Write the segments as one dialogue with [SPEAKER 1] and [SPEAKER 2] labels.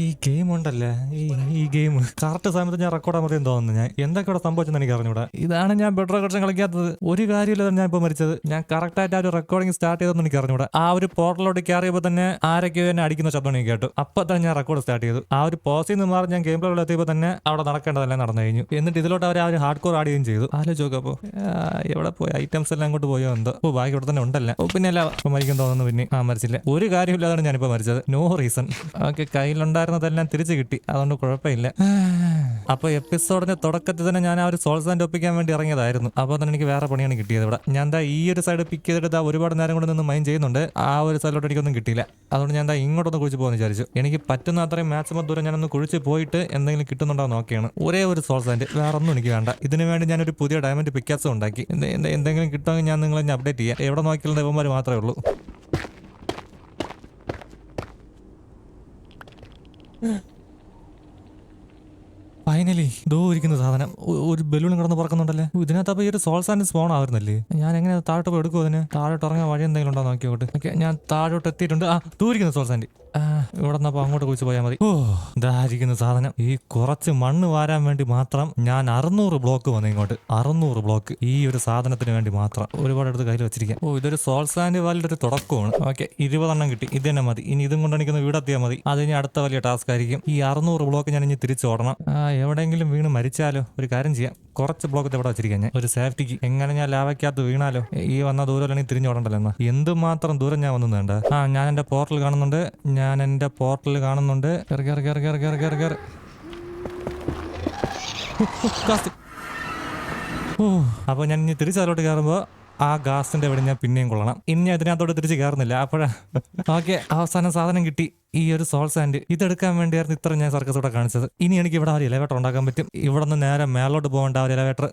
[SPEAKER 1] ഈ ഗെയിം ഉണ്ടല്ലേ? ഈ ഈ ഗെയിം കറക്റ്റ് സമയത്ത് ഞാൻ റെക്കോർഡ് മതി തോന്നുന്നു. ഞാൻ എന്തൊക്കെ ഇവിടെ സംഭവിച്ചെന്ന് എനിക്ക് അറിഞ്ഞൂടെ. ഇതാണ് ഞാൻ ബെഡ് റെക്കോർഡ് കളിക്കാത്തത്. ഒരു കാര്യമില്ല ഞാൻ ഇപ്പൊ മരിച്ചത്. ഞാൻ കറക്റ്റ് ആയിട്ട് ആ ഒരു റെക്കോർഡിംഗ് സ്റ്റാർട്ട് ചെയ്തെന്ന് എനിക്ക് അറിഞ്ഞൂടെ. ആ ഒരു പോർട്ടലോട്ട് കയറിയപ്പോൾ തന്നെ ആരൊക്കെയോ എന്നെ അടിക്കുന്ന ശബ്ദം എനിക്ക് കേട്ടു. അപ്പൊ തന്നെ ഞാൻ റെക്കോർഡ് സ്റ്റാർട്ട് ചെയ്തു. ആ ഒരു പോസിൽ നിന്ന് മാറി ഞാൻ ഗെയിം പ്ലേയിൽ എത്തിയപ്പോൾ തന്നെ അവിടെ നടക്കേണ്ടതെല്ലാം നടന്നു കഴിഞ്ഞു. എന്നിട്ട് ഇതിലോട്ട് അവർ ആ ഒരു ഹാർഡ് കോർ ആടുകയും ചെയ്തു. ആലോചിച്ച് അപ്പോ. എവിടെ പോയി? ഐറ്റംസ് എല്ലാം അങ്ങോട്ട് പോയോ? എന്തോ. ഓ ബാക്കി ഇവിടെ തന്നെ ഉണ്ടല്ല? ഓ പിന്നെ അല്ല മരിക്കും തോന്നുന്നു പിന്നെ. ആ മരിച്ചില്ല. ഒരു കാര്യമില്ലാതാണ് ഞാനിപ്പോ മരിച്ചത്. നോ റീസൺ ഓക്കെ കയ്യിലുണ്ടായിരുന്നതെല്ലാം തിരിച്ചു കിട്ടി. അതുകൊണ്ട് കുഴപ്പമില്ല. അപ്പൊ എപ്പിസോഡിന്റെ തുടക്കത്തിൽ തന്നെ ഞാൻ ആ ഒരു സോൾസ് ആൻഡ് ഒപ്പിക്കാൻ വേണ്ടി ഇറങ്ങിയതായിരുന്നു. അപ്പോൾ തന്നെ എനിക്ക് വേറെ പണിയാണ് കിട്ടിയത് ഇവിടെ. ഞാൻ എന്താ ഈ ഒരു സൈഡ് പിക്ക് ചെയ്തിട്ട് ദാ ഒരുപാട് നേരം കൊണ്ട് നിന്ന് മൈൻ ചെയ്യുന്നുണ്ട്. ആ ഒരു സൈഡിലോട്ട് എനിക്കൊന്നും കിട്ടിയില്ല. അതുകൊണ്ട് ഞാൻ എന്താ ഇങ്ങോട്ടൊന്ന് കുഴിച്ച് പോകുന്നു വിചാരിച്ചു. എനിക്ക് പറ്റുന്ന അത്രയും മാക്സിമം ദൂരം ഞാനൊന്ന് കുഴിച്ച് പോയിട്ട് എന്തെങ്കിലും കിട്ടുന്നുണ്ടോ നോക്കിയാണ്. ഒരേ ഒരു സോൾസ് ആൻഡ് വേറെ ഒന്നും എനിക്ക് വേണ്ട. ഇതിനു വേണ്ടി ഒരു പുതിയ ഡയമണ്ട് പിക്കാസും ഉണ്ടാക്കി. എന്ത്- എന്ത്- എന്തെങ്കിലും കിട്ടുമെങ്കിൽ ഞാൻ നിങ്ങളെ അപ്ഡേറ്റ് ചെയ്യാം. എവിടെ നോക്കിയാലും ദൈവന്മാർ മാത്രമേ ഉള്ളൂ. ഫൈനലി ദോ ഇരിക്കുന്ന സാധനം. ഒരു ബലൂണും കിടന്ന് പറക്കുന്നുണ്ടല്ലേ? ഇതിനകത്ത് അപ്പൊ ഈ ഒരു സോൾസ് ആൻഡ് സ്പോൺ ആവുന്നില്ലേ? ഞാൻ എങ്ങനെ താഴോട്ട് പോയി എടുക്കും അതിന്? താഴോട്ട് ഇറങ്ങാൻ വഴി എന്തെങ്കിലും ഉണ്ടോ നോക്കിയോട്ട് ഓക്കെ ഞാൻ താഴോട്ട് എത്തിയിട്ടുണ്ട്. ആ ദൂരിക്കുന്ന സോൾസ് സാൻഡ് ആ, ഇവിടെ നിന്നപ്പോ അങ്ങോട്ട് കുഴിച്ച് പോയാൽ മതി. ഓ ഇതായിരിക്കുന്ന സാധനം. ഈ കുറച്ച് മണ്ണ് വാരാൻ വേണ്ടി മാത്രം ഞാൻ അറുന്നൂറ് ബ്ലോക്ക് വന്നു ഇങ്ങോട്ട്. അറുന്നൂറ് ബ്ലോക്ക് ഈ ഒരു സാധനത്തിന് വേണ്ടി മാത്രം. ഒരുപാട് എടുത്ത് കയ്യിൽ വെച്ചിരിക്കാം ഓ ഇതൊരു സോൾസാൻഡ് വാലിന്റെ ഒരു തുടക്കമാണ്. ഓക്കെ ഇരുപതെണ്ണം കിട്ടി. ഇത് തന്നെ മതി. ഇനി ഇതും കൊണ്ട് എനിക്കൊന്ന് വീടെത്തിയാൽ മതി. അത് ഇനി അടുത്ത വലിയ ടാസ്ക് ആയിരിക്കും. ഈ അറുന്നൂറ് ബ്ലോക്ക് ഞാൻ ഇനി തിരിച്ചോടണം എവിടെയെങ്കിലും വീണ് മരിച്ചാലോ? ഒരു കാര്യം ചെയ്യാം. കുറച്ച് ബ്ലോക്ക് ഇവിടെ വെച്ചിരിക്കാം ഞാൻ. ഒരു സേഫ്റ്റിക്ക് എങ്ങനെ ഞാൻ ലാവയ്ക്കകത്ത് വീണാലോ? ഈ വന്ന ദൂരം തിരിഞ്ഞോടണ്ടല്ലോ എന്നാ. എന്തുമാത്രം ദൂരം ഞാൻ വന്നു വേണ്ട. ആ ഞാൻ എന്റെ പോർട്ടൽ കാണുന്നുണ്ട്. ഞാൻ എന്റെ പോർട്ടൽ കാണുന്നുണ്ട്. അപ്പൊ അപ്പോൾ ഞാൻ ഇനി തിരിച്ചതിലോട്ട് കയറുമ്പോ ആ ഗാസിന്റെ അവിടെ ഞാൻ പിന്നെയും കൊള്ളണം. ഇനി ഞാൻ ഇതിനകത്തോട്ട് തിരിച്ച് കയറുന്നില്ല അപ്പോഴാ ഓക്കെ അവസാനം സാധനം കിട്ടി. ഈ ഒരു സോൾ സാൻഡ് ഇതെടുക്കാൻ വേണ്ടിയായിരുന്നു ഇത്ര ഞാൻ സർക്കസ് ഇവിടെ കാണിച്ചത്. ഇനി എനിക്ക് ഇവിടെ ഒരു ഇലവേറ്റർ ഉണ്ടാക്കാൻ പറ്റും. ഇവിടെ നിന്ന് നേരെ മേലോട്ട് പോകേണ്ട ഒരു ഇലവേറ്റർ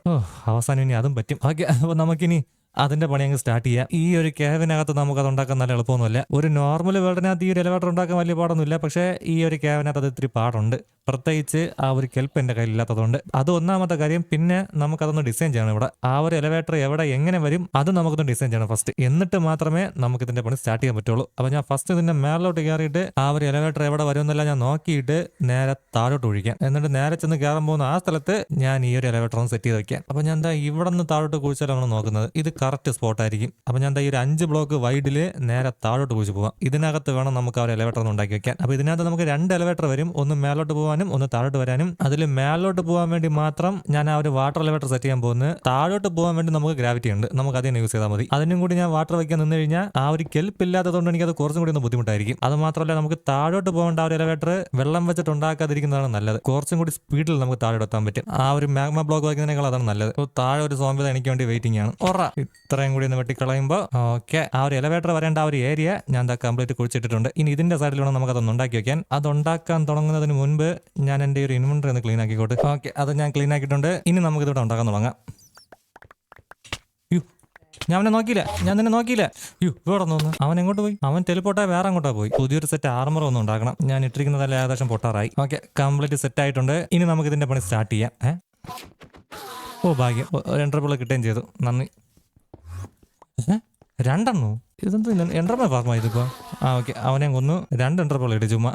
[SPEAKER 1] അവസാനം ഇനി അതും പറ്റും. ഓക്കെ അപ്പൊ നമുക്കിനി അതിന്റെ പണി അങ്ങ് സ്റ്റാർട്ട് ചെയ്യാം. ഈ ഒരു കേവിനകത്ത് നമുക്ക് അത് ഉണ്ടാക്കാൻ നല്ല എളുപ്പമൊന്നുമില്ല. ഒരു നോർമൽ വേൾഡിനകത്ത് ഈ ഒരു എലവേറ്റർ ഉണ്ടാക്കാൻ വലിയ പാടൊന്നുമില്ല. പക്ഷേ ഈ ഒരു കേവിനകത്ത് അത് ഇത്തിരി പാടുണ്ട്. പ്രത്യേകിച്ച് ആ ഒരു കെൽപ്പ് എന്റെ കയ്യിലില്ലാത്തതുകൊണ്ട്. അത് ഒന്നാമത്തെ കാര്യം. പിന്നെ നമുക്കതൊന്ന് ഡിസൈൻ ചെയ്യണം ഇവിടെ. ആ ഒരു എലവേറ്റർ എവിടെ എങ്ങനെ വരും അത് നമുക്കൊന്ന് ഡിസൈൻ ചെയ്യണം ഫസ്റ്റ് എന്നിട്ട് മാത്രമേ നമുക്ക് ഇതിന്റെ പണി സ്റ്റാർട്ട് ചെയ്യാൻ പറ്റുള്ളൂ. അപ്പോൾ ഞാൻ ഫസ്റ്റ് ഇതിന്റെ മേലോട്ട് കയറിയിട്ട് ആ ഒരു എലവേറ്റർ എവിടെ വരുമെന്നല്ല ഞാൻ നോക്കിയിട്ട് നേരെ താഴോട്ട് ഒഴിക്കാം. എന്നിട്ട് നേരെ ചെന്ന് കയറാൻ പോകുന്ന ആ സ്ഥലത്ത് ഞാൻ ഈ ഒരു എലവേറ്റർ ഒന്ന് സെറ്റ് ചെയ്ത് വെക്കാം. അപ്പോൾ ഞാൻ എന്താ ഇവിടെ നിന്ന് താഴോട്ട് കുഴിച്ചാലാണ് നോക്കുന്നത്. ഇത് കറക്റ്റ് സ്പോട്ട് ആയിരിക്കും അപ്പോൾ ഞാൻ ഈ ഒരു അഞ്ച് ബ്ലോക്ക് വൈഡിൽ നേരെ താഴോട്ട് കുഴിച്ച് പോവാം. ഇതിനകത്ത് വേണം നമുക്ക് ആ ഒരു എലവേറ്റർ ഒന്ന് ഉണ്ടാക്കി വെക്കാൻ. അപ്പോൾ ഇതിനകത്ത് നമുക്ക് രണ്ട് എലവേറ്റർ വരും. ഒന്ന് മേലോട്ട് പോകാനും ഒന്ന് താഴോട്ട് വരാനും. അതിൽ മേലോട്ട് പോകാൻ വേണ്ടി മാത്രം ഞാൻ ആ ഒരു വാട്ടർ എലവേറ്റർ സെറ്റ് ചെയ്യാൻ പോകുന്നത്. താഴോട്ട് പോകാൻ വേണ്ടി നമുക്ക് ഗ്രാവിറ്റി ഉണ്ട്. നമുക്ക് അതിനെ യൂസ് ചെയ്താൽ മതി. അതിനും കൂടി ഞാൻ വാട്ടർ വയ്ക്കാൻ നിന്ന് കഴിഞ്ഞാൽ ആ ഒരു കെൽപ്പ് ഇല്ലാത്തതുകൊണ്ട് എനിക്ക് അത് കുറച്ചും കൂടി ഒന്ന് ബുദ്ധിമുട്ടായിരിക്കും. അത് മാത്രമല്ല നമുക്ക് താഴോട്ട് പോകേണ്ട ആ ഒരു എലവേറ്റർ വെള്ളം വെച്ചിട്ട് ഉണ്ടാക്കാതിരിക്കുന്നതാണ് നല്ലത്. കുറച്ചും കൂടി സ്പീഡിൽ നമുക്ക് താഴെ എത്താൻ പറ്റും. ആ ഒരു മാഗ്മ ബ്ലോക്ക് വയ്ക്കുന്നതിനേക്കാൾ അതാണ് നല്ലത്. താഴെ ഒരു സോമ്പിത എനിക്ക് വേണ്ടി വെയിറ്റിംഗ് ആണ്. ഒറ ഇത്രയും കൂടി ഒന്ന് വെട്ടിക്കളയുമ്പോൾ ഓക്കെ ആ ഒരു എലവേറ്റർ വരേണ്ട ആ ഒരു ഏരിയ ഞാൻ എന്താ കംപ്ലീറ്റ് കുഴിച്ചിട്ടിട്ടുണ്ട്. ഇനി ഇതിന്റെ സൈഡിൽ വേണം നമുക്ക് അതൊന്ന് ഉണ്ടാക്കി വെക്കാൻ. അത് ഉണ്ടാക്കാൻ തുടങ്ങുന്നതിന് മുൻപ് ഞാൻ എന്റെ ഒരു ഇൻവെന്ററി ഒന്ന് ക്ലീൻ ആക്കിക്കോട്ടെ. ഓക്കെ അത് ഞാൻ ക്ലീൻ ആക്കിയിട്ടുണ്ട്. ഇനി നമുക്ക് ഇതിവിടെ ഉണ്ടാക്കാൻ തുടങ്ങാം. ഞാൻ അവനെ നോക്കിയില്ല. ഞാൻ തന്നെ നോക്കിയില്ല. യു ഇവിടെ നോന്നു അവൻ എങ്ങോട്ട് പോയി? അവൻ ടെലിപ്പോട്ടാ വേറെ അങ്ങോട്ടാ പോയി. പുതിയൊരു സെറ്റ് ആർമർ ഒന്നും ഉണ്ടാക്കണം. ഞാൻ ഇട്ടിരിക്കുന്നതല്ല ഏകദേശം പൊട്ടാറായി. ഓക്കെ കംപ്ലീറ്റ് സെറ്റ് ആയിട്ടുണ്ട്. ഇനി നമുക്ക് ഇതിന്റെ പണി സ്റ്റാർട്ട് ചെയ്യാം. ഏ? ഓ ഭാഗ്യം. രണ്ടര പിള്ള കിട്ടുകയും ചെയ്തു. നന്ദി? രണ്ടെണ്ണോ? ഇതെന്ത് എൻട്രമ ഫാർമ ഇതിപ്പോ? ആ ഓക്കെ. അവനെ കൊന്നു രണ്ട് എൻട്രപ്പോൾ ഇട്ട് ചുമ്മാ.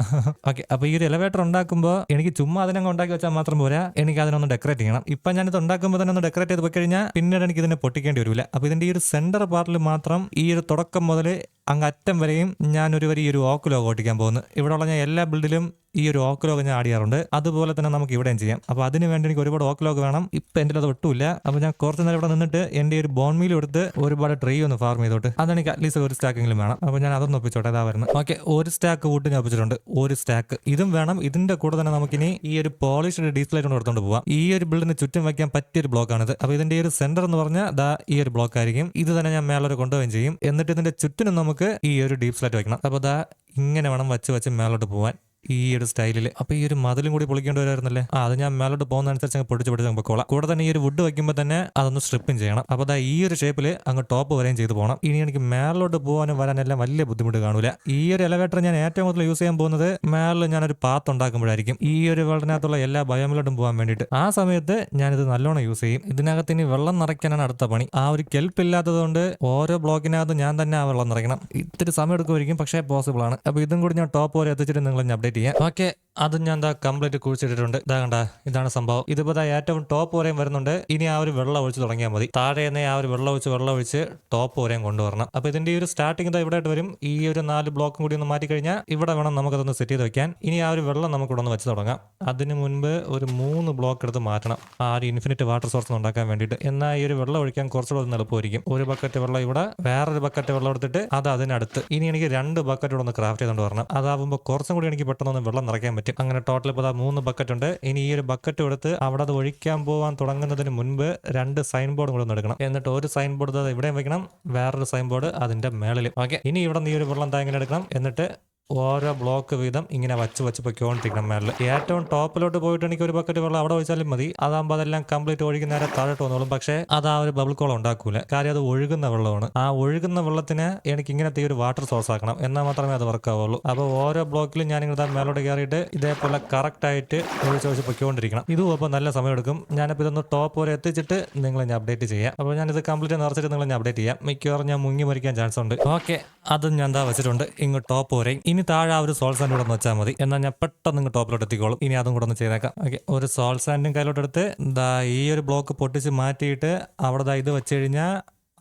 [SPEAKER 1] ഓക്കെ. അപ്പൊ ഈ ഒരു എലവേറ്റർ ഉണ്ടാക്കുമ്പോൾ എനിക്ക് ചുമ്മാ അതിനങ്ങ് ഉണ്ടാക്കി വെച്ചാൽ മാത്രം പോരാ. എനിക്ക് അതിനൊന്ന് ഡെക്കറേറ്റ് ചെയ്യണം. ഇപ്പൊ ഞാനിത് ഉണ്ടാക്കുമ്പോൾ തന്നെ ഒന്ന് ഡെക്കറേറ്റ് ചെയ്ത് പോയി കഴിഞ്ഞാൽ പിന്നീട് എനിക്ക് ഇതിനെ പൊട്ടിക്കേണ്ടി വരില്ല അപ്പൊ ഇതിന്റെ ഈ ഒരു സെന്റർ പാർട്ടിൽ മാത്രം ഈ ഒരു തുടക്കം മുതൽ അങ്ങ് അറ്റം വരെയും ഞാൻ ഒരു വരി ഈ ഒരു ഓക്ക് ലോഗ് ഓട്ടിക്കാൻ പോകുന്നു. ഇവിടെയുള്ള ഞാൻ എല്ലാ ബിൽഡിലും ഈ ഒരു ഓക്ക് ലോഗ് ഞാൻ ആഡ് ചെയ്യാറുണ്ട്. അതുപോലെ തന്നെ നമുക്ക് ഇവിടെയും ചെയ്യാം. അപ്പോൾ അതിന് വേണ്ടി എനിക്ക് ഒരുപാട് ഓക്ക് ലോഗ് വേണം. ഇപ്പം എന്റെ അത് ഒട്ടുമില്ല. അപ്പോൾ ഞാൻ കുറച്ച് നേരം ഇവിടെ നിന്നിട്ട് എന്റെ ഒരു ബോൺ മീൽ എടുത്ത് ഒരുപാട് ട്രീ ഒന്ന് ഫാർം ചെയ്തോട്ട്. അതെനിക്ക് അറ്റ്ലീസ്റ്റ് ഒരു സ്റ്റാക്കെങ്കിലും വേണം. അപ്പോൾ ഞാൻ അതൊന്ന് ഒപ്പിച്ചോട്ടെ. അതാ വരുന്നത്. ഓക്കെ ഒരു സ്റ്റാക്ക് വുഡ് ഞാൻ ഒപ്പിച്ചിട്ടുണ്ട്. ഒരു സ്റ്റാക്ക് ഇതും വേണം. ഇതിന്റെ കൂടെ തന്നെ നമുക്കിനി ഈ ഒരു പോളിഷ്ഡ് ഡീസ്ലൈറ്റ് കൊണ്ട് എടുത്തോണ്ട് പോവാം. ഈ ഒരു ബിൽഡിന് ചുറ്റും വയ്ക്കാൻ പറ്റിയ ഒരു ബ്ലോക്കാണിത് അപ്പോൾ ഇതിന്റെ ഒരു സെന്റർ എന്ന് പറഞ്ഞാൽ ദാ ഈ ഒരു ബ്ലോക്ക് ആയിരിക്കും. ഇത് തന്നെ ഞാൻ മേലോട്ട് കൊണ്ടുപോവുകയും ചെയ്യും. എന്നിട്ട് ഇതിന്റെ ചുറ്റിനും നമുക്ക് ഈ ഒരു ഡീപ് സ്ലൈറ്റ് വെക്കണം അപ്പോൾ ദാ ഇങ്ങനെ വേണം വച്ച് വെച്ച് മേലോട്ട് പോവാൻ. ഈ ഒരു സ്റ്റൈലിൽ അപ്പൊ ഈ ഒരു മതിലും കൂടി പൊളിക്കേണ്ടി വരുമായിരുന്നല്ലേ ആ അത് ഞാൻ മേലോട്ട് പോകുന്ന അനുസരിച്ച് അങ്ങ് പൊടിച്ച് പൊടിച്ച് അങ്ങ് പൊക്കോളാം. കൂടെ തന്നെ ഈ ഒരു വുഡ് വെക്കുമ്പോൾ തന്നെ അതൊന്ന് സ്ട്രിപ്പും ചെയ്യണം. അപ്പോൾ അതാ ഈ ഒരു ഷേപ്പിൽ അങ്ങ് ടോപ്പ് വരെയും ചെയ്തു പോകണം. ഇനി എനിക്ക് മേലോട്ട് പോകാനും വരാനെല്ലാം വലിയ ബുദ്ധിമുട്ട് കാണൂല. ഈ ഒരു എലവേറ്റർ ഞാൻ ഏറ്റവും കൂടുതൽ യൂസ് ചെയ്യാൻ പോകുന്നത് മേളിൽ ഒരു പാത്ത് ഉണ്ടാക്കുമ്പോഴായിരിക്കും. ഈ ഒരു വെള്ളത്തിനകത്തുള്ള എല്ലാ ബയോമിലോട്ടും പോകാൻ വേണ്ടിയിട്ട്. ആ സമയത്ത് ഞാനിത് നല്ലോണം യൂസ് ചെയ്യും. ഇതിനകത്ത് ഇനി വെള്ളം നിറയ്ക്കാനാണ് അടുത്ത പണി. ആ ഒരു കെൽപ്പ് ഇല്ലാത്തതുകൊണ്ട് ഓരോ ബ്ലോക്കിനകത്ത് ഞാൻ തന്നെ ആ വെള്ളം നിറയ്ക്കണം. ഇത്തിരി സമയം എടുക്കുമായിരിക്കും പക്ഷേ പോസിബിൾ ആണ്. അപ്പോൾ ഇതും കൂടി ഞാൻ ടോപ്പ് വരെ എത്തിച്ചിട്ട് നിങ്ങൾ ഞാൻ അപ്ഡേറ്റ് ചെയ്യാം ഓക്കെ അത് ഞാൻ എന്താ കംപ്ലീറ്റ് കുഴിച്ചിട്ടിട്ടുണ്ട് ഇതാ കണ്ട ഇതാണ് സംഭവം. ഇതിപ്പോ ഏറ്റവും ടോപ്പ് വരെയും വരുന്നുണ്ട്. ഇനി ആ ഒരു വെള്ളം ഒഴിച്ച് തുടങ്ങിയാൽ മതി. താഴെ നിന്ന് ആ ഒരു വെള്ളം ഒഴിച്ച് വെള്ളം ഒഴിച്ച് ടോപ്പ് വരെയും കൊണ്ടുവരണം. അപ്പൊ ഇതിന്റെ ഈ ഒരു സ്റ്റാർട്ടിംഗ് ഇതാ ഇവിടെ വരും. ഈ ഒരു നാല് ബ്ലോക്കും കൂടി ഒന്ന് മാറ്റി കഴിഞ്ഞാൽ ഇവിടെ വേണം നമുക്കതൊന്ന് സെറ്റ് ചെയ്ത് വെക്കാൻ. ഇനി ആ ഒരു വെള്ളം നമുക്ക് ഇവിടെ ഒന്ന് വെച്ച് തുടങ്ങാം. അതിന് മുൻപ് ഒരു മൂന്ന് ബ്ലോക്ക് എടുത്ത് മാറ്റണം. ആ ഒരു ഇൻഫിനിറ്റ് വാട്ടർ സോഴ്സ് ഉണ്ടാക്കാൻ വേണ്ടിയിട്ട്. എന്നാൽ ഈ ഒരു വെള്ളം ഒഴിക്കാൻ കുറച്ചുകൂടെ ഒന്ന് എളുപ്പമായിരിക്കും. ഒരു ബക്കറ്റ് വെള്ളം ഇവിടെ വേറൊരു ബക്കറ്റ് വെള്ളം എടുത്തിട്ട് അത് അതിനടുത്ത്. ഇനി എനിക്ക് രണ്ട് ബക്കറ്റ് ഇവിടെ ഒന്ന് ക്രാഫ്റ്റ് ചെയ്തുകൊണ്ട് വരണം. അതാവുമ്പോൾ കുറച്ചും കൂടി എനിക്ക് ഒന്ന് വെള്ളം നിറയ്ക്കാൻ പറ്റും. അങ്ങനെ ടോട്ടൽ ഇപ്പോൾ മൂന്ന് ബക്കറ്റ് ഉണ്ട്. ഇനി ഈ ഒരു ബക്കറ്റ് എടുത്ത് അവിടെ അത് ഒഴിക്കാൻ പോകാൻ തുടങ്ങുന്നതിന് മുൻപ് രണ്ട് സൈൻ ബോർഡും കൂടെ ഒന്ന് എടുക്കണം. എന്നിട്ട് ഒരു സൈൻ ബോർഡ് ഇവിടെയും വെക്കണം. വേറൊരു സൈൻ ബോർഡ് അതിന്റെ മേളിൽ ഓക്കെ ഇനി ഇവിടെ നിന്ന് ഈ ഒരു വെള്ളം താങ്ങനെ എടുക്കണം. എന്നിട്ട് ഓരോ ബ്ലോക്ക് വീതം ഇങ്ങനെ വച്ച് വച്ച് പൊയ്ക്കൊണ്ടിരിക്കണം. മേളിൽ ഏറ്റവും ടോപ്പിലോട്ട് പോയിട്ട് എനിക്ക് ഒരു ബക്കറ്റ് വെള്ളം അവിടെ ഒഴിച്ചാലും മതി. അതാകുമ്പോൾ അതെല്ലാം കംപ്ലീറ്റ് ഒഴുകി നേരെ താഴോട്ട് വന്നോളും. പക്ഷേ അത് ആ ഒരു ബബിൾ കോളം ഉണ്ടാക്കൂല. കാര്യം അത് ഒഴുകുന്ന വെള്ളമാണ്. ആ ഒഴുകുന്ന വെള്ളത്തിന് എനിക്ക് ഇങ്ങനത്തെ ഒരു വാട്ടർ സോഴ്സ് ആക്കണം. എന്നാൽ മാത്രമേ അത് വർക്ക് ആവുള്ളൂ. അപ്പോൾ ഓരോ ബ്ലോക്കിലും ഞാൻ ഇങ്ങനെ മേലോട്ട് കയറിയിട്ട് ഇതേപോലെ കറക്റ്റ് ആയിട്ട് ഒഴിച്ച് ഒഴിച്ച് പൊയ്ക്കൊണ്ടിരിക്കണം. ഇതും അപ്പോൾ നല്ല സമയമെടുക്കും. ഞാനിപ്പോൾ ഇതൊന്ന് ടോപ്പ് വരെ എത്തിച്ചിട്ട് നിങ്ങളെ ഞാൻ അപ്ഡേറ്റ് ചെയ്യാം. അപ്പോൾ ഞാനിത് കംപ്ലീറ്റ് നിറച്ചിട്ട് നിങ്ങളെ ഞാൻ അപ്ഡേറ്റ് ചെയ്യാം. മിക്കവാറും ഞാൻ മുങ്ങി മരിക്കാൻ ചാൻസ് ഉണ്ട്. ഓക്കെ അതും ഞാൻ എന്താ വെച്ചിട്ടുണ്ട്. ഇങ്ങ് ടോപ്പ് വരെയും ഇനി താഴെ ആ ഒരു സോൾ സാൻഡ് കൂടെ വെച്ചാൽ മതി. എന്നാൽ ഞാൻ പെട്ടെന്ന് നിങ്ങൾ ടോപ്പിലോട്ട് എത്തിക്കോളും. ഇനി അതും കൂടെ ഒന്ന് ചെയ്തേക്കാം. ഓക്കെ ഒരു സോൾ സാൻഡും കയ്യിലോട്ട് എടുത്ത് ദാ ഈ ഒരു ബ്ലോക്ക് പൊട്ടിച്ച് മാറ്റിയിട്ട് അവിടെ ഇത് വെച്ച് കഴിഞ്ഞാൽ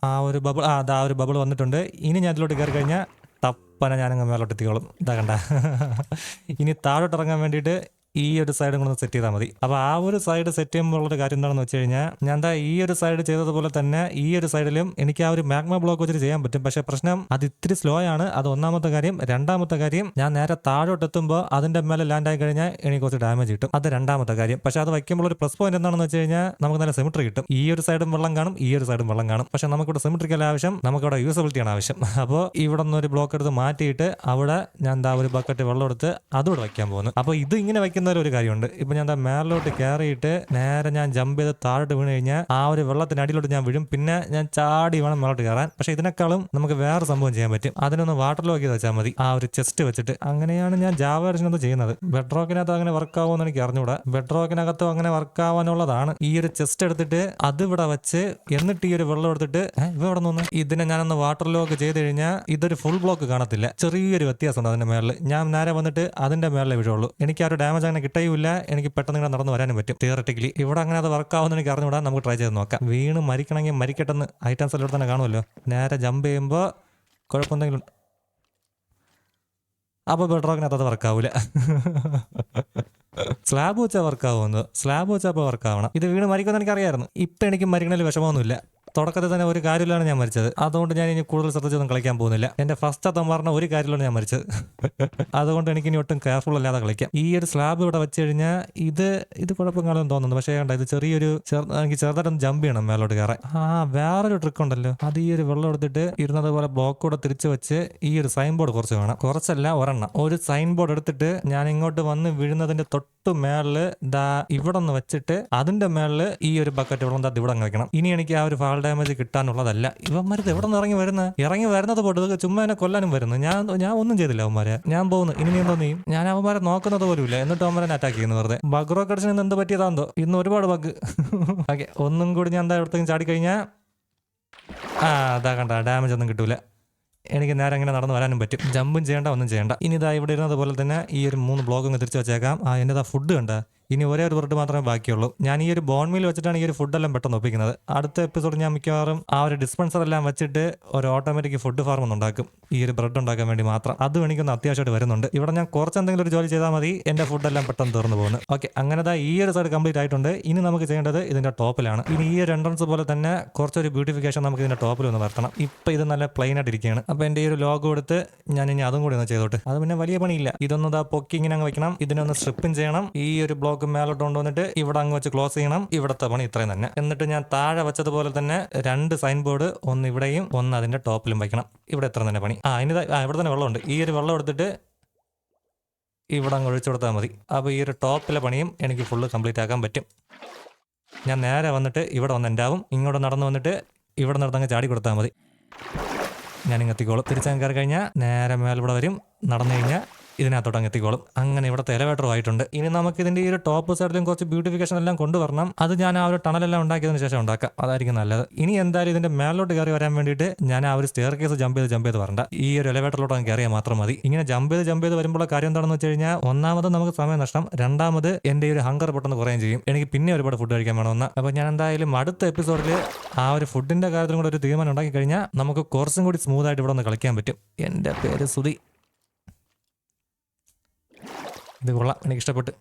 [SPEAKER 1] ആ ഒരു ബബിൾ ആ ദാ ഒരു ബബിൾ വന്നിട്ടുണ്ട്. ഇനി ഞാൻ അതിലോട്ട് കയറി കഴിഞ്ഞാൽ തപ്പന ഞാനങ്ങ് മേലോട്ട് എത്തിക്കോളും. ഇതാ കണ്ട. ഇനി താഴോട്ട് ഇറങ്ങാൻ വേണ്ടിയിട്ട് ഈ ഒരു സൈഡും കൂടെ സെറ്റ് ചെയ്താൽ മതി. അപ്പോൾ ആ ഒരു സൈഡ് സെറ്റ് ചെയ്യുമ്പോഴുള്ള കാര്യം എന്താണെന്ന് വെച്ച് കഴിഞ്ഞാൽ ഞാൻ എന്താ ഈ ഒരു സൈഡ് ചെയ്തതുപോലെ തന്നെ ഈ ഒരു സൈഡിലും എനിക്ക് ആ ഒരു മാഗ്മ ബ്ലോക്ക് വെച്ചിട്ട് ചെയ്യാൻ പറ്റും. പക്ഷേ പ്രശ്നം അത് ഇത്തിരി സ്ലോ ആണ്. അത് ഒന്നാമത്തെ കാര്യം. രണ്ടാമത്തെ കാര്യം ഞാൻ നേരെ താഴോട്ട് എത്തുമ്പോൾ അതിന്റെ മേലെ ലാൻഡ് ആയി കഴിഞ്ഞാൽ എനിക്ക് കുറച്ച് ഡാമേജ് കിട്ടും. അത് രണ്ടാമത്തെ കാര്യം. പക്ഷേ അത് വയ്ക്കുമ്പോൾ ഒരു പ്ലസ് പോയിന്റ് എന്താണെന്ന് വെച്ച് കഴിഞ്ഞാൽ നമുക്ക് നല്ല സിമിട്രി കിട്ടും. ഈ ഒരു സൈഡും വെള്ളം കാണും ഈ ഒരു സൈഡും വെള്ളം കാണും. പക്ഷേ നമുക്കിവിടെ സിമിട്രിക്കൽ ആവശ്യം. നമുക്ക് നമുക്കിവിടെ യൂസബിലിറ്റിയാണ് ആവശ്യം. അപ്പോൾ ഇവിടെ നിന്ന് ഒരു ബ്ലോക്ക് എടുത്ത് മാറ്റിയിട്ട് അവിടെ ഞാൻ എന്താ ഒരു ബക്കറ്റ് വെള്ളം എടുത്ത് അതുകൂടെ വയ്ക്കാൻ പോകുന്നു. അപ്പോൾ ഇത് ഇങ്ങനെ വയ്ക്കുന്നതിൽ ഒരു കാര്യമുണ്ട്. ഇപ്പൊ ഞാൻ മേളിലോട്ട് കയറിയിട്ട് നേരെ ഞാൻ ജമ്പ് ചെയ്ത് താഴോട്ട് വീണ് കഴിഞ്ഞാൽ ആ ഒരു വെള്ളത്തിന് അടിയിലോട്ട് ഞാൻ വീഴും. പിന്നെ ഞാൻ ചാടി വേണം മേലോട്ട് കയറാൻ പക്ഷെ ഇതിനേക്കാളും നമുക്ക് വേറെ സംഭവം ചെയ്യാൻ പറ്റും. അതിനൊന്ന് വാട്ടർ ലോക്ക് ചെയ്ത് വെച്ചാൽ മതി. ആ ഒരു ചെസ്റ്റ് വെച്ചിട്ട്. അങ്ങനെയാണ് ഞാൻ ജാവ വെർഷനത് ചെയ്യുന്നത്. ബെഡ് റോക്കിനകത്ത് അങ്ങനെ വർക്ക് ആവുമെന്ന് എനിക്ക് അറിഞ്ഞൂടാ. ബെഡ് റോക്കിനകത്തും അങ്ങനെ വർക്ക് ആവാനുള്ളതാണ്. ഈ ഒരു ചെസ്റ്റ് എടുത്തിട്ട് അത് ഇവിടെ വെച്ച് എന്നിട്ട് ഈ ഒരു വെള്ളം എടുത്തിട്ട് ഇവിടെ നിന്ന് ഇതിനെ ഞാനൊന്ന് വാട്ടർ ലോക്ക് ചെയ്ത് കഴിഞ്ഞാൽ ഇതൊരു ഫുൾ ബ്ലോക്ക് കാണത്തില്ല. ചെറിയൊരു വ്യത്യാസമുണ്ട് അതിന്റെ മേളിൽ ഞാൻ നേരെ വന്നിട്ട് അതിന്റെ മേളിലെ വീഴുള്ളൂ. എനിക്ക് ആ ഒരു ഡാമേജ് അങ്ങനെ കിട്ടുകയില്ല എനിക്ക് പെട്ടെന്ന് ഇങ്ങനെ നടന്നു വരാനും പറ്റും. തിയററ്റിക്കലി ഇവിടെ അങ്ങനെ അത് വർക്ക് ആവുമെന്ന് എനിക്ക് അറിഞ്ഞുകൂടാ. നമുക്ക് ട്രൈ ചെയ്ത് നോക്കാം. വീണ് മരിക്കണമെങ്കിൽ മരിക്കട്ടെന്ന് ഐറ്റംസ് എല്ലാം തന്നെ കാണുമല്ലോ. നേരെ ജമ്പ് ചെയ്യുമ്പോൾ കുഴപ്പമെന്തെങ്കിലും അപ്പോൾ ബെഡ് റോക്കിനകത്ത് അത് വർക്ക് ആവൂല. സ്ലാബ് വെച്ചാൽ വർക്ക് ആവുമെന്ന്. സ്ലാബ് വെച്ചാൽ അപ്പോൾ വർക്ക് ആവണം. ഇത് വീണ് മരിക്കുമെന്ന് എനിക്കറിയായിരുന്നു. ഇപ്പം എനിക്ക് മരിക്കണതിൽ വിഷമമൊന്നുമില്ല. തുടക്കത്തിൽ തന്നെ ഒരു കാര്യമില്ലാണ് ഞാൻ മരിച്ചത്. അതുകൊണ്ട് ഞാൻ ഇനി കൂടുതൽ ശ്രദ്ധിച്ചൊന്നും കളിക്കാൻ പോകുന്നില്ല. എന്റെ ഫസ്റ്റ് അത്തം പറഞ്ഞ ഒരു കാര്യമില്ലാണ് ഞാൻ മരിച്ചത്. അതുകൊണ്ട് എനിക്ക് ഇനി ഒട്ടും കെയർഫുൾ അല്ലാതെ കളിക്കാം. ഈ ഒരു സ്ലാബ് ഇവിടെ വെച്ച് കഴിഞ്ഞാൽ ഇത് ഇത് കുഴപ്പം കാണാൻ തോന്നുന്നു പക്ഷേ കണ്ട ഇത് ചെറിയൊരു ചെറു- എനിക്ക് ചെറുതായിട്ടൊന്ന് ജമ്പ് ചെയ്യണം മേലോട്ട് കയറാൻ. ആ വേറൊരു ട്രിക്ക് ഉണ്ടല്ലോ. അത് ഈ ഒരു വെള്ളം എടുത്തിട്ട് ഇരുന്നത് പോലെ ബ്ലോക്ക് കൂടെ തിരിച്ചു വെച്ച് ഈ ഒരു സൈൻ ബോർഡ് കുറച്ച് വേണം. കുറച്ചല്ല ഒരെണ്ണം. ഒരു സൈൻ ബോർഡ് എടുത്തിട്ട് ഞാൻ ഇങ്ങോട്ട് വന്ന് വീഴുന്നതിന്റെ തൊട്ട് മേളിൽ ദാ ഇവിടെ ഒന്ന് വെച്ചിട്ട് അതിന്റെ മേളിൽ ഈ ഒരു ബക്കറ്റ് വെള്ളം ഇവിടെ അങ്ങ് വെക്കണം. ഇനി എനിക്ക് ആ ഒരു ഫാൾ ഡാമേജ് കിട്ടാനുള്ളതല്ല. ഇവന്മാരത് എവിടെ നിന്ന് ഇറങ്ങി വരുന്നത് ഇറങ്ങി വരുന്നത് പോട്ട് ചുമ്മാ എന്നെ കൊല്ലാനും വരുന്നു. ഞാൻ ഞാൻ ഒന്നും ചെയ്തില്ല അവന്മാരെ. ഞാൻ പോകുന്നു. ഇനി നീ എന്തോ നീ? ഞാൻ അവന്മാരെ നോക്കുന്നത് പോലുമില്ല. എന്നിട്ട് അവന്മാരെ അറ്റാക്ക് ചെയ്യുന്നു വെറുതെ. ബഗ് റോക്കട്സിന് ഇന്ന് എന്ത് പറ്റിയതാന്തോ ഇന്ന് ഒരുപാട് ബഗ് ഓക്കെ ഒന്നും കൂടി ഞാൻ എന്താ എടുത്തെങ്കിലും ചാടി കഴിഞ്ഞാൽ ആ അതാ കണ്ട ഡാമേജ് ഒന്നും കിട്ടൂല. എനിക്ക് നേരെ അങ്ങനെ നടന്നു വരാനും പറ്റും. ജമ്പും ചെയ്യേണ്ട ഒന്നും ചെയ്യേണ്ട. ഇനി ഇതാ ഇവിടെ ഇരുന്നത് പോലെ തന്നെ ഈ ഒരു മൂന്ന് ബ്ലോഗ് തിരിച്ചു വെച്ചേക്കാം. ആ എന്റെ ഫുഡ് കണ്ട? ഇനി ഒരേ ഒരു ബ്രെഡ് മാത്രമേ ബാക്കിയുള്ളൂ. ഞാൻ ഈ ഒരു ബോൺ മീൽ വെച്ചിട്ടാണ് ഈ ഒരു ഫുഡെല്ലാം പെട്ടെന്ന് ഒപ്പിക്കുന്നത്. അടുത്ത എപ്പിസോഡ് ഞാൻ മിക്കവാറും ആ ഒരു ഡിസ്പെൻസർ എല്ലാം വെച്ചിട്ട് ഒരു ഓട്ടോമാറ്റിക് ഫുഡ് ഒന്ന് ഉണ്ടാക്കും. ഈ ഒരു ബ്രെഡ് ഉണ്ടാക്കാൻ വേണ്ടി മാത്രം. അതും എനിക്കൊന്ന് അത്യാവശ്യമായിട്ട് വരുന്നുണ്ട്. ഇവിടെ ഞാൻ കുറച്ച് എന്തെങ്കിലും ഒരു ജോലി ചെയ്താൽ മതി. എന്റെ ഫുഡെല്ലാം പെട്ടെന്ന് തീർന്നു പോകുന്നു. ഓക്കെ അങ്ങനെ ഈ ഒരു സൈഡ് കംപ്ലീറ്റ് ആയിട്ടുണ്ട്. ഇനി നമുക്ക് ചെയ്യേണ്ടത് ഇതിന്റെ ടോപ്പിലാണ്. ഇനി ഈ ഒരു എൻട്രൻസ് പോലെ തന്നെ കുറച്ചൊരു ബ്യൂട്ടിഫിക്കേഷൻ നമുക്ക് ഇതിന്റെ ടോപ്പിൽ ഒന്ന് വരുത്തണം. ഇപ്പൊ ഇത് നല്ല പ്ലെയിൻ ആയിട്ട് ഇരിക്കുകയാണ്. അപ്പൊ എന്റെ ഈ ഒരു ലോഗോ എടുത്ത് ഞാൻ ഇനി അതും കൂടി ഒന്ന് ചെയ്തോട്ടെ. അത് പിന്നെ വലിയ പണിയില്ല. ഇതൊന്നും ദാ പൊക്കി ഇങ്ങനെ അങ്ങ് വെക്കണം. ഇതിനൊന്ന് സ്ട്രിപ്പും ചെയ്യണം. ഈ ഒരു ബ്ലോക്ക് മേലോട്ട് കൊണ്ടുവന്നിട്ട് ഇവിടെ അങ്ങ് വെച്ച് ക്ലോസ് ചെയ്യണം. ഇവിടുത്തെ പണി ഇത്രയും തന്നെ. എന്നിട്ട് ഞാൻ താഴെ വെച്ചതുപോലെ തന്നെ രണ്ട് സൈൻ ബോർഡ് ഒന്ന് ഇവിടെയും ഒന്ന് അതിന്റെ ടോപ്പിലും വയ്ക്കണം. ഇവിടെ എത്ര തന്നെ പണി. ആ ഇനി ഇവിടെ തന്നെ വെള്ളമുണ്ട്. ഈ ഒരു വെള്ളം എടുത്തിട്ട് ഇവിടെ അങ്ങ് ഒഴിച്ചു കൊടുത്താൽ മതി. അപ്പോൾ ഈ ഒരു ടോപ്പിലെ പണിയും എനിക്ക് ഫുള്ള് കംപ്ലീറ്റ് ആക്കാൻ പറ്റും. ഞാൻ നേരെ വന്നിട്ട് ഇവിടെ വന്ന് ആവും. ഇങ്ങോട്ട് നടന്നു വന്നിട്ട് ഇവിടെ നടന്നങ്ങ് ചാടി കൊടുത്താൽ മതി. എത്തിക്കോളും. തിരിച്ചങ്ങ് കയറി കഴിഞ്ഞാൽ നേരെ മേലിവിടെ വരും. നടന്നു കഴിഞ്ഞാൽ ഇതിനകത്തോട്ട് അങ്ങ് എത്തിക്കോളും. അങ്ങനെ ഇവിടുത്തെ എലവേറ്റർ ആയിട്ടുണ്ട്. ഇനി നമുക്ക് ഇതിന്റെ ഈ ഒരു ടോപ്പ് സൈഡിലും കുറച്ച് ബ്യൂട്ടിഫിക്കേഷൻ എല്ലാം കൊണ്ടുവരണം. അത് ഞാൻ ആ ഒരു ടണലെല്ലാം ഉണ്ടാക്കിയതിന് ശേഷം ഉണ്ടാക്കാം. അതായിരിക്കും നല്ലത്. ഇനി എന്തായാലും ഇതിന്റെ മേലോട്ട് കയറി വരാൻ വേണ്ടിയിട്ട് ഞാൻ ആ ഒരു സ്റ്റെയർ കേസ് ജമ്പ് ചെയ്ത് ജമ്പ് ചെയ്ത് വരണ്ട. ഈ ഒരു എലവേറ്ററിലോട്ട് അങ്ങ് കയറിയാൽ മാത്രം മതി. ഇങ്ങനെ ജമ്പ് ചെയ്ത് ജമ്പ് ചെയ്ത് വരുമ്പോൾ കാര്യം എന്താണെന്ന് വെച്ച് കഴിഞ്ഞാൽ ഒന്നാമത് നമുക്ക് സമയം നഷ്ടം. രണ്ടാമത് എന്റെ ഒരു ഹങ്കർ പെട്ടെന്ന് കുറയും ചെയ്യും. എനിക്ക് പിന്നെ ഒരുപാട് ഫുഡ് കഴിക്കാൻ വേണമെന്ന്. അപ്പോൾ ഞാൻ എന്തായാലും അടുത്ത എപ്പിസോഡിൽ ആ ഒരു ഫുഡിന്റെ കാര്യത്തിലും കൂടെ ഒരു തീരുമാനം ഉണ്ടാക്കി കഴിഞ്ഞാൽ നമുക്ക് കുറച്ചും കൂടി സ്മൂത്ത് ആയിട്ട് ഇവിടെ ഒന്ന് കളിക്കാൻ പറ്റും. എന്റെ പേര് സുധി. ഇത് കൊള്ളാം. എനിക്ക് ഇഷ്ടപ്പെട്ടു